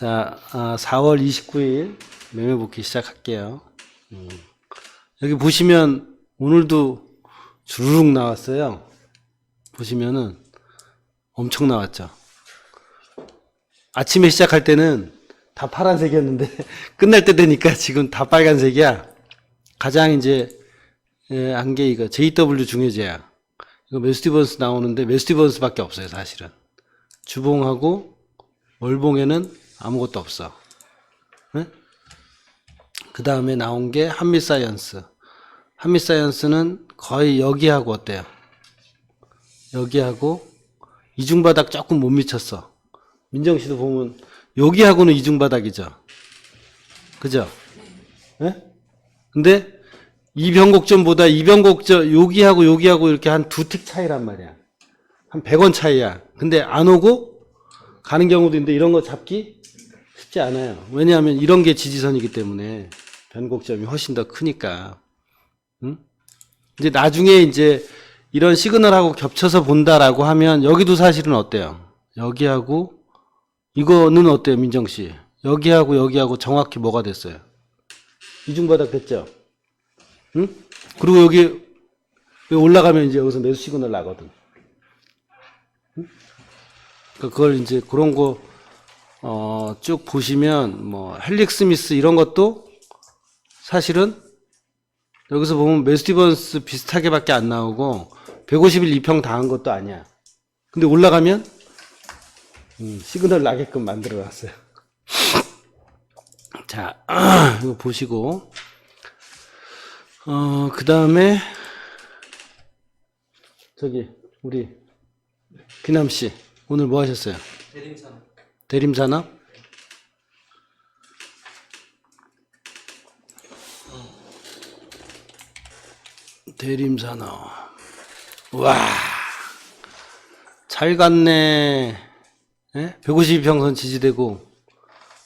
자, 아, 4월 29일 매매 복귀 시작할게요. 음. 여기 보시면 오늘도 주르륵 나왔어요. 보시면은 엄청 나왔죠. 아침에 시작할 때는 다 파란색이었는데 끝날 때 되니까 지금 다 빨간색이야. 가장 이제 예, 한게 이거 JW 중해제야. 이거 메스티번스 나오는데 메스티번스밖에 없어요, 사실은. 주봉하고 월봉에는 아무것도 없어. 그 다음에 나온 게 한미사이언스. 한미사이언스는 거의 여기하고 어때요? 여기하고 이중바닥 조금 못 미쳤어. 민정 씨도 보면 여기하고는 이중바닥이죠. 그죠? 예? 근데 이변곡점보다 이변곡점 여기하고 여기하고 이렇게 한 두 틱 차이란 말이야. 한 100원 차이야. 근데 안 오고 가는 경우도 있는데 이런 거 잡기 쉽지 않아요. 왜냐하면 이런 게 지지선이기 때문에 변곡점이 훨씬 더 크니까. 응? 이제 나중에 이제 이런 시그널하고 겹쳐서 본다라고 하면 여기도 사실은 어때요? 여기하고 이거는 어때요, 민정 씨? 여기하고 여기하고 정확히 뭐가 됐어요? 이중바닥 됐죠? 응? 그리고 여기 올라가면 이제 여기서 매수 시그널 나거든. 응? 그러니까 그걸 이제 그런 거, 어, 쭉 보시면 뭐 헬릭 스미스 이런 것도 사실은 여기서 보면 메스티번스 비슷하게밖에 안 나오고 150일 2평 당한 것도 아니야. 근데 올라가면 음, 시그널 나게끔 만들어 놨어요. 자, 이거 보시고 어, 그 다음에 저기 우리 귀남 씨 오늘 뭐 하셨어요? 대림산 대림산업? 대림산업. 와, 잘 갔네. 예? 152평선 지지되고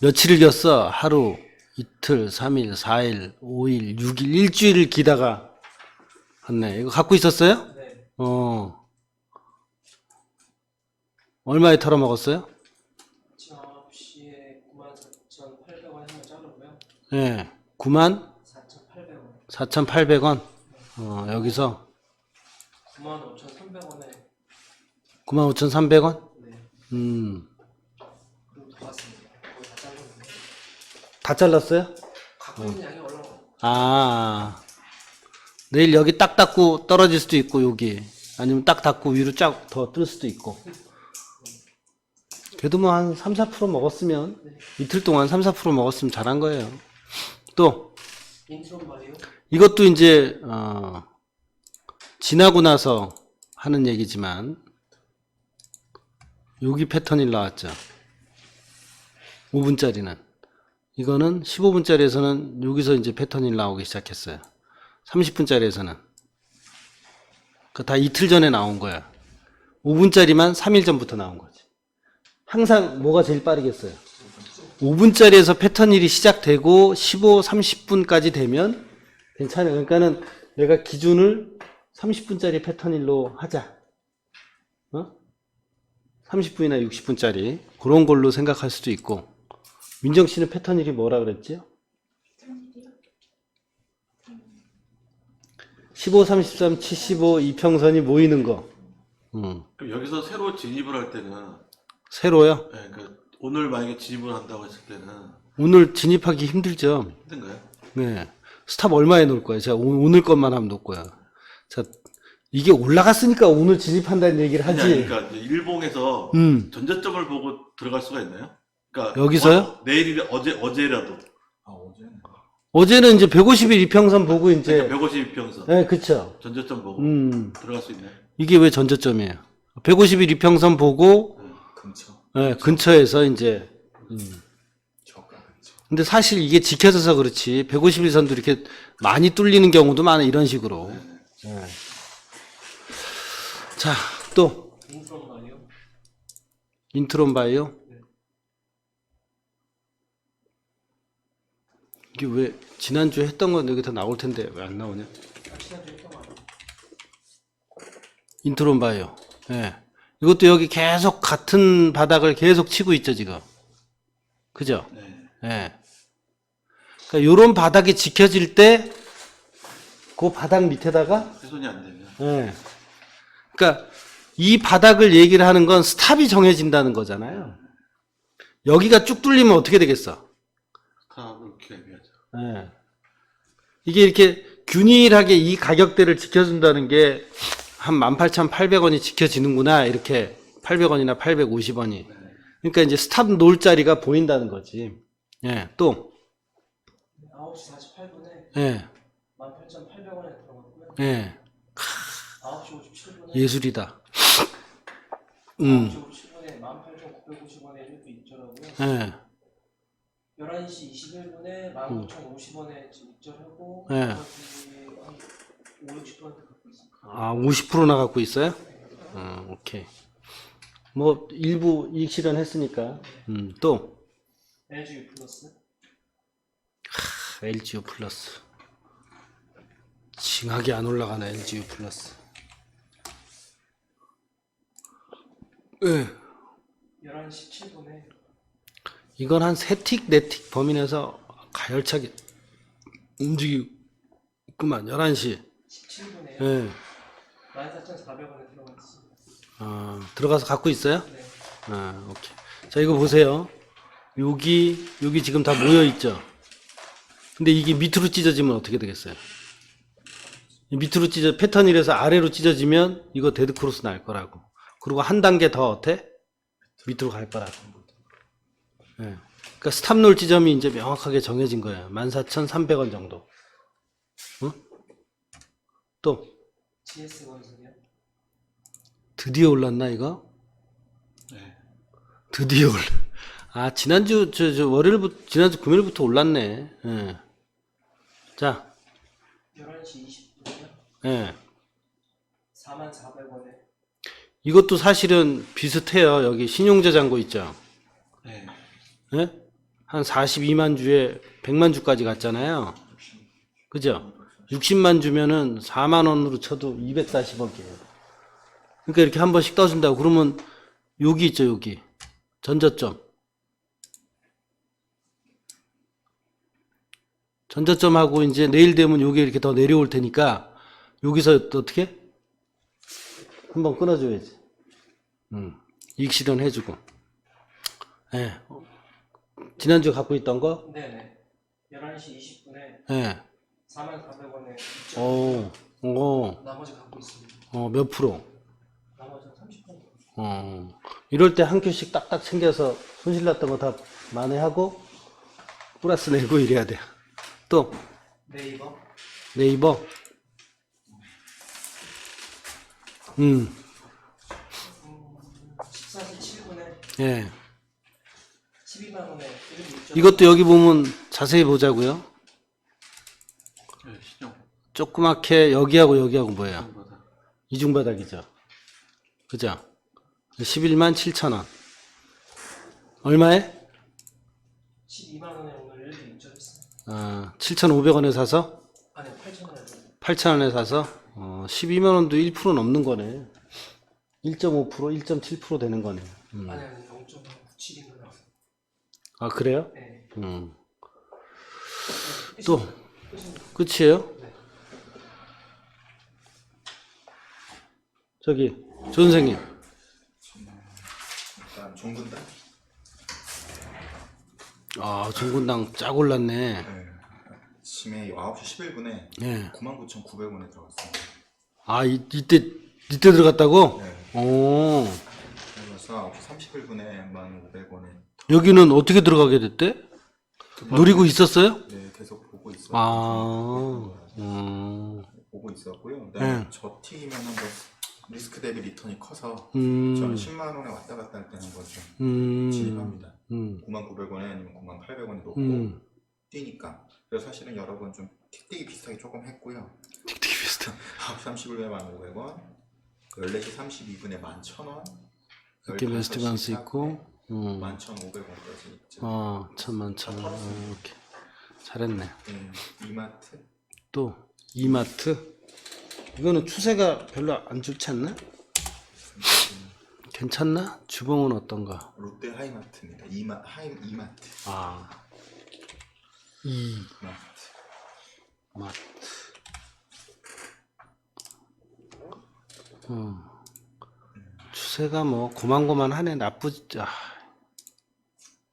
며칠을 겼어? 하루, 이틀, 3일, 4일, 5일, 6일, 일주일을 기다가 갔네. 이거 갖고 있었어요? 네 어. 얼마에 털어먹었어요? 접시에 94,800원 해서 자르고요 예. 9만 4,800원 4,800원. 어, 여기서 95,300원에 95,300원? 네 음. 그리고 더 왔습니다 거의 다 잘랐는데 다 잘랐어요? 갖고 있는 양이 올라가요 아. 내일 여기 딱 닫고 떨어질 수도 있고, 여기. 아니면 딱 닫고 위로 쫙 더 뜰 수도 있고. 그래도 뭐 한 3, 4% 먹었으면, 이틀 동안 3, 4% 먹었으면 잘한 거예요. 또, 이것도 이제, 어, 지나고 나서 하는 얘기지만, 여기 패턴이 나왔죠. 5분짜리는. 이거는 15분짜리에서는 여기서 이제 패턴이 나오기 시작했어요. 30분짜리에서는. 그다 이틀 전에 나온 거야. 5분짜리만 3일 전부터 나온 거지. 항상 뭐가 제일 빠르겠어요? 5분짜리에서 패턴 일이 시작되고 15, 30분까지 되면 괜찮아요. 그러니까는 내가 기준을 30분짜리 패턴 일로 하자. 어? 30분이나 60분짜리 그런 걸로 생각할 수도 있고 민정 씨는 패턴 일이 뭐라 그랬죠? 15, 33, 75 이평선이 모이는 거. 음. 그럼 여기서 새로 진입을 할 때는, 새로요? 예, 그 오늘 만약에 진입을 한다고 했을 때는 오늘 진입하기 힘들죠. 힘든가요? 네. 스탑 얼마에 놓을 거예요? 제가 오- 오늘 것만 하면 놓을 거예요. 자, 이게 올라갔으니까 오늘 진입한다는 얘기를 하지. 아니, 그러니까 이제 일봉에서 음. 전저점을 보고 들어갈 수가 있나요? 그러니까 여기서요? 어, 내일이 어제 어제라도 어제는 이제 150일 이평선 보고 이제, 152평선 네, 그쵸. 전저점 보고 음. 들어갈 수 있나요? 이게 왜 전저점이에요? 150일 이평선 보고, 근처 네, 근처에서 이제, 음. 근데 사실 이게 지켜져서 그렇지, 150일 선도 이렇게 많이 뚫리는 경우도 많아, 이런 식으로. 네. 자, 또, 인트론 바이오? 이게 왜 지난주에 했던 건 여기 다 나올 텐데 왜 안 나오냐? 인트론 바이오. 예. 이것도 여기 계속 같은 바닥을 계속 치고 있죠, 지금. 그죠? 네. 예. 그러니까 요런 바닥이 지켜질 때 그 바닥 밑에다가 훼손이 안 되면. 예. 그러니까 이 바닥을 얘기를 하는 건 스탑이 정해진다는 거잖아요. 여기가 쭉 뚫리면 어떻게 되겠어? 스탑을 애매하죠. 예. 이게 이렇게 균일하게 이 가격대를 지켜준다는 게 한 18,800원이 지켜지는구나. 이렇게 800원이나 850원이. 그러니까 이제 스탑 놓을 자리가 보인다는 거지. 예, 또, 9시 48분에 예, 18,800원에 들어갔고요. 예, 9시 57분에 예술이다. 음, 9시 57분에 18,950원에 일부 입절하고요. 예, 11시 21분에 19,050원에 지금 입절하고 네. 나머지 한 5, 60% 갖고 있습니다. 아, 50%나 갖고 있어요? 어, 오케이. 뭐, 일부 이익 실현했으니까. 음, 또, LG 플러스 LGU 플러스. 징하게 안 올라가네, LGU 플러스. 예. 11시 7분에 이건 한 세 틱, 네틱 범위 내에서 가열차게 움직이구만, 11시. 17분에 예. 14,400원에 들어갔습니다. 어, 들어가서 갖고 있어요? 네. 아, 오케이. 자, 이거 보세요. 여기, 여기 지금 다 모여있죠? 근데 이게 밑으로 찢어지면 어떻게 되겠어요? 이 밑으로 찢어, 패턴이라서 아래로 찢어지면 이거 데드크로스 날 거라고. 그리고 한 단계 더 어때? 밑으로 갈 거라고. 예. 그러니까 스탑롤 지점이 이제 명확하게 정해진 거예요. 14,300원 정도. 어? 또, GS 건설이요. 드디어 올랐나, 이거? 네. 드디어 올라. 아, 지난주, 저, 저, 월요일부터, 지난주 금요일부터 올랐네. 예. 자, 11시 20분이요. 예. 44,400원에 이것도 사실은 비슷해요. 여기 신용저장고 있죠. 네. 예? 한 42만 주에 100만 주까지 갔잖아요. 그죠? 60만 주면은 4만 원으로 쳐도 240억이에요. 그러니까 이렇게 한 번씩 떠준다고. 그러면 여기 있죠, 여기. 전저점. 전저점하고 이제 내일 되면 여기 이렇게 더 내려올 테니까 여기서 또 어떻게? 한번 끊어줘야지. 음. 이익 실현 해주고. 예. 지난주 갖고 있던 거? 네네 11시 20분에 예. 44,400원에 입절 오, 오, 나머지 갖고 있습니다. 어, 몇 프로? 나머지 한 30%. 어, 이럴 때 한 큐씩 딱딱 챙겨서 손실 났던 거 다 만회하고 플러스 내고 이래야 돼. 또 네이버 네이버. 음, 14시 7분에 예. 12만 원에. 이것도 여기 보면 자세히 보자고요. 네. 조그맣게 여기하고 여기하고 뭐예요? 이중바닥이죠. 그죠? 11만 7천 원. 얼마에? 12만 원에 오늘 일부 입절했습니다. 어, 7,500원에 사서 아니 8천 원에 들어요. 8,000원에 사서 어, 12만 원도 1% 넘는 거네. 1.5% 1.7% 되는 거네. 음. 아니 아니 0.97인가 나왔어요. 아 그래요? 네. 음. 끝이- 또 끝입니다. 끝이에요? 저기 조 선생님. 일단 종근당. 아 중군당 쫙 올랐네. 네. 아침에 9시 11분에 예. 99,900원에 들어갔습니다. 아 이, 이때 이때 들어갔다고? 네. 오. 그래서 9시 31분에 1,500원에 여기는 어떻게 들어가게 됐대? 노리고 있었어요? 네, 계속 보고 있어요. 아. 음. 보고 있었고요. 그다음에 네. 저 튀기면은 뭐 리스크 대비 리턴이 커서 음. 저는 10만 원에 왔다 갔다 할 때는 뭐좀 음. 진입합니다. 음. 9,900원에 아니면 9,800원에 놓고 음. 뛰니까. 그래서 사실은 여러 번 좀 틱틱이 비슷하게 조금 했고요. 틱틱이 비슷해. 9시 30분에 1,500원, 14시 32분에 11,000원, 이렇게 베스트 반스 있고, 음. 11,500원까지 있죠. 어, 천만 천만. 어, 오케이. 잘했네. 네, 이마트. 또 이마트. 이거는 추세가 별로 안 좋지 않나? 괜찮나? 주봉은 어떤가? 롯데 하이마트입니다. 이마 하임 이마트. 아. 이 마트. 맛. 음. 추세가 뭐 고만고만하네 나쁘지. 아.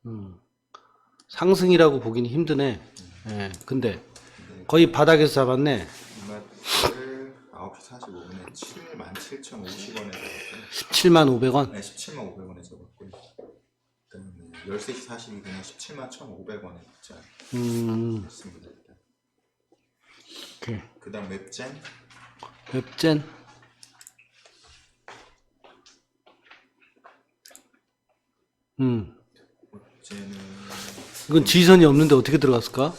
음. 상승이라고 보기는 힘드네. 예. 근데 거의 바닥에서 잡았네. 이마트를 9시 45분에 7만 7,050원에 잡았고요. 17만 500원. 네, 17만 500원에 잡았고요. 그다음에 13시 42분에 17만 1,500원에 음. 잡았습니다. 일단. 오케이. 그다음 웹젠 웹젠. 음. 웹젠은 이건 지선이 없는데 어떻게 들어갔을까?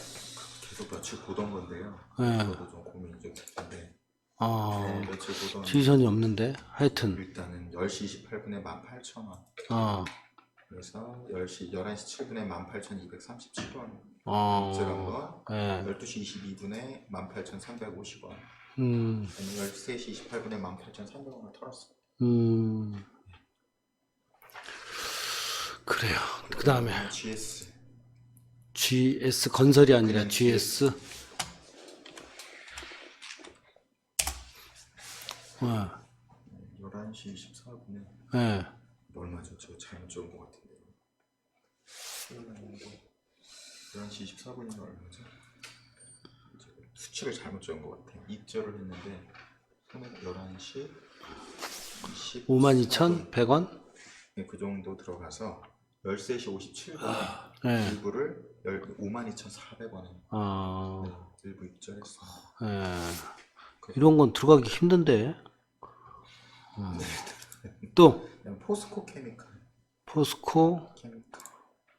계속 며칠 보던 건데요. 네. 저도 좀 고민이 좀 됐는데 아. 네, 며칠 보던 지선이 없는데. 하여튼. 일단은 10시 28분에 18,000원 어. 그래서 10시 11시 7분에 18,237원 어. 들어간 거 예. 12시 22분에 18,350원 음. 13시 28분에 18,300원을 털었어요 음. 그래요. 그 다음에 GS GS 건설이 아니라 그냥 GS. 어. 11시 24분에 예. 얼마죠? 저 잘못 적은 것 같은데 11시 24분이면 얼마죠? 수치를 잘못 적은 것 같아요 입절을 했는데 11시 24분 52,100원? 네, 그 정도 들어가서 13시 57분에 예. 일부를 52,400원에 아. 일부 입절했습니다 예. 이런 건 들어가기 힘든데. 음. 또 포스코 케미칼 포스코. 케미칼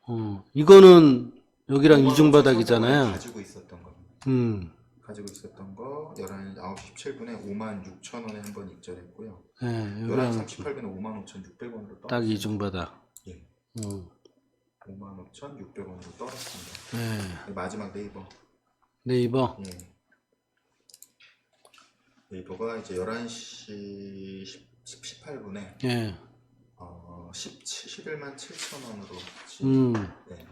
어. 이거는 여기랑 이중 바닥이잖아요. 가지고 있었던 겁니다 음. 가지고 있었던 거 11시 9시 17분에 5만 6천 원에 한 번 입절했고요 예. 11시 여기랑 38분에 5만 5,600원으로 떨었습니다 딱 이중 바닥. 예. 음. 5만 5,600원으로 떨었습니다 예. 마지막 네이버 네이버. 예. 네이버가 이제 11시 10, 18분에 예. 어, 17, 11만 7천 원으로 진, 음. 네.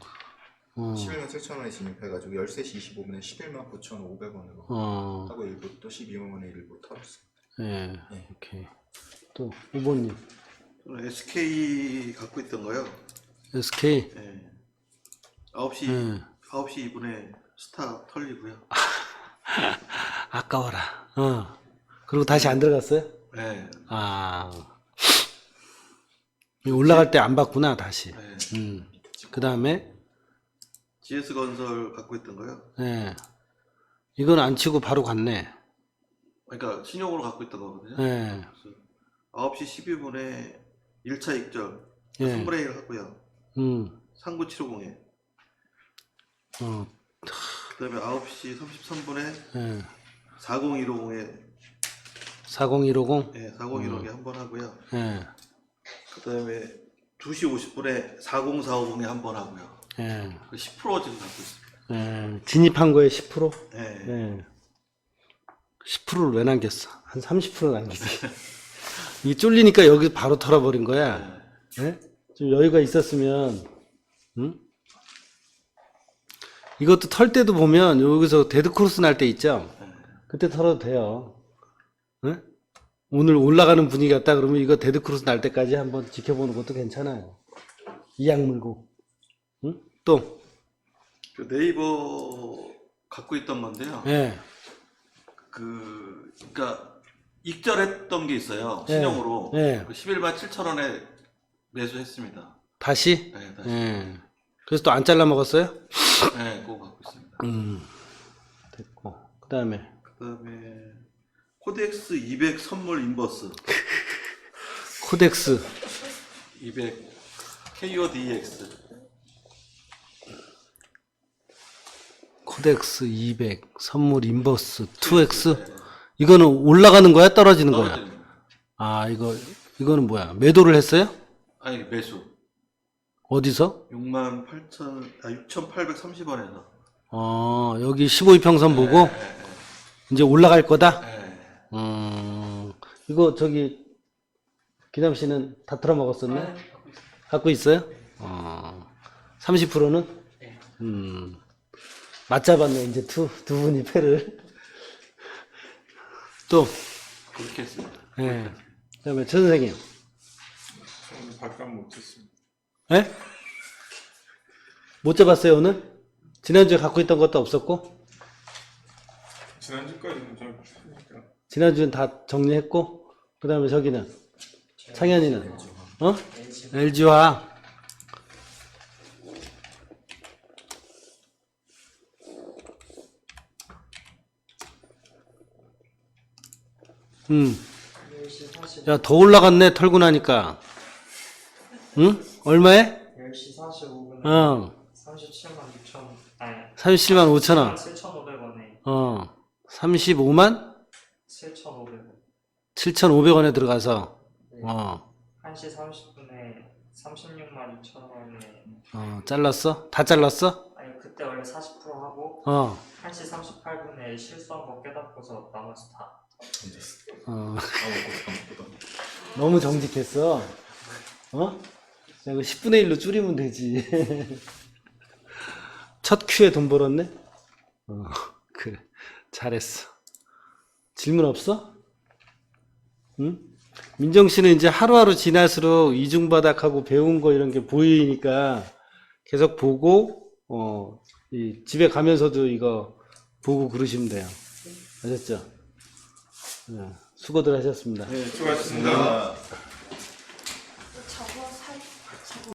어. 11만 7천 원에 진입해가지고 13시 25분에 11만 9,500원으로 어. 하고 일부 또 12만 원에 일부 털었습니다. 예. 예. 오케이. 또 후보님. SK 갖고 있던 거요. SK. 예. 9시 예. 9시 2분에 스타 털리고요. 아까워라. 어. 그리고 다시 안 들어갔어요? 예. 아. 올라갈 때 안 봤구나, 다시. 예. 음. 그 다음에, GS 건설 갖고 있던 거요. 예. 이건 안 치고 바로 갔네. 그러니까 신용으로 갖고 있던 거거든요. 예. 그래서 9시 12분에 1차 입절 예. 3분의 1 하고요. 음. 39750에 어. 그다음에 9시 33분에 예. 40150에 40150. 예, 40150에 한 번 하고요. 예. 그다음에 2시 50분에 40450에 한 번 하고요. 예. 그 10% 지금 갖고 있습니다. 예. 진입한 거에 10%? 예. 예. 10%를 왜 남겼어? 한 30% 남기지. 이게 쫄리니까 여기 바로 털어버린 거야. 예? 좀 여유가 있었으면, 응? 이것도 털 때도 보면 여기서 데드크로스 날 때 있죠? 예. 그때 털어도 돼요. 예? 오늘 올라가는 분위기 같다 그러면 이거 데드크로스 날 때까지 한번 지켜보는 것도 괜찮아요. 이악 물고. 응? 또, 그 네이버 갖고 있던 건데요. 예. 그 그러니까 익절했던 게 있어요. 예. 신용으로 예. 그 11만 7천 원에 매수했습니다. 다시? 네, 다시. 예. 그래서 또 안 잘라 먹었어요? 네, 그거 갖고 있습니다. 음. 됐고. 그 다음에, 그 다음에 코덱스 200 선물 인버스 코덱스. 200 KODX 코덱스 200 선물 인버스 2X 네, 이거는 올라가는 거야 떨어지는 거야? 떨어지는. 아 이거 이거는 뭐야 매도를 했어요? 아니 매수 어디서? 6만 8천 아 6,830원에서 어 여기 15이평선 보고 네, 이제 올라갈 거다. 네, 네. 음 이거 저기 기남 씨는 다 털어 먹었었네? 아, 갖고 있어요. 갖고 있어요? 어. 30%는? 네. 음. 맞잡았네, 이제 두, 두 분이 패를. 또, 그렇게 했습니다. 예. 그 다음에 전 선생님. 저는 바깥 못했습니다. 예? 못 잡았어요, 오늘? 지난주에 갖고 있던 것도 없었고? 지난주까지는 좀 그러니까 지난주엔 다 정리했고? 그 다음에 저기는? 상현이는? 어? LG화. 음. 10시 40, 야, 더 올라갔네, 털고 나니까. 응? 얼마에? 10시 45분에 어. 37만 6천, 아니, 37만 5천 원. 7,500원에 어. 35만 7,500원. 7,500원에 들어가서. 네. 어. 1시 30분에 36만 6천 원에, 어, 잘랐어? 다 잘랐어? 아니, 그때 원래 40% 하고, 어. 1시 38분에 실수한 거 깨닫고서 나머지 다. 어. 아, 먹고 던 너무 정직했어. 어? 자, 이거 10분의 1로 줄이면 되지. 첫 큐에 돈 벌었네? 어, 그래. 잘했어. 질문 없어? 응? 민정 씨는 이제 하루하루 지날수록 이중바닥하고 배운 거 이런 게 보이니까 계속 보고, 어, 이 집에 가면서도 이거 보고 그러시면 돼요. 아셨죠? 네, 수고들 하셨습니다. 네, 수고하셨습니다.